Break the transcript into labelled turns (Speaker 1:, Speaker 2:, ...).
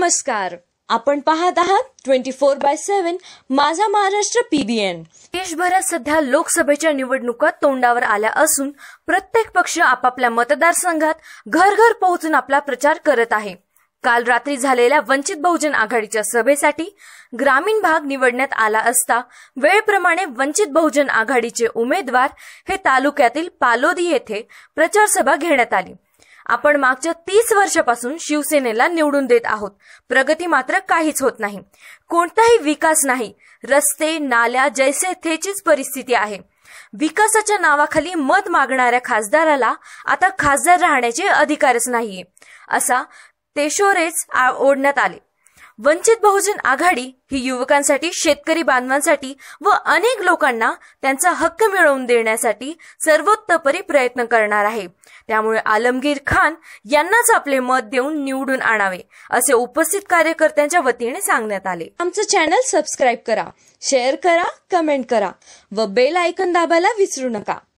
Speaker 1: नमस्कार. आपण पाहत आहात ट्वेंटी फोर बाय सेव्हन माझा महाराष्ट्र पीबीएन
Speaker 2: देशभरात सध्या लोकसभेच्या निवडणुका तोंडावर आल्या असून प्रत्येक पक्ष आपापल्या मतदारसंघात घर घर पोहोचून आपला प्रचार करत आहे. काल रात्री झालेल्या वंचित बहुजन आघाडीच्या सभेसाठी ग्रामीण भाग निवडण्यात आला असता वेळप्रमाणे वंचित बहुजन आघाडीचे उमेदवार हे तालुक्यातील पालोदी येथे प्रचारसभा घेण्यात आली. आपण मागच्या तीस वर्षापासून शिवसेनेला निवडून देत आहोत. प्रगती मात्र काहीच होत नाही. कोणताही विकास नाही. रस्ते नाल्या जैसे थेचीच परिस्थिती आहे. विकासाच्या नावाखाली मत मागणाऱ्या खासदाराला आता खासदार राहण्याचे अधिकारच नाहीये. असा तेशोरेच आ- ओढण्यात आले. वंचित बहुजन आघाडी ही युवकांसाठी शेतकरी बांधवांसाठी व अनेक लोकांना त्यांचा हक्क मिळवून देण्यासाठी सर्वोत्तपरी प्रयत्न करणार आहे. त्यामुळे आलमगीर खान यांनाच आपले मत देऊन निवडून आणावे असे उपस्थित कार्यकर्त्यांच्या वतीने सांगण्यात आले.
Speaker 1: आमचं चॅनल सबस्क्राईब करा शेअर करा कमेंट करा व बेल आयकन दाबायला विसरू नका.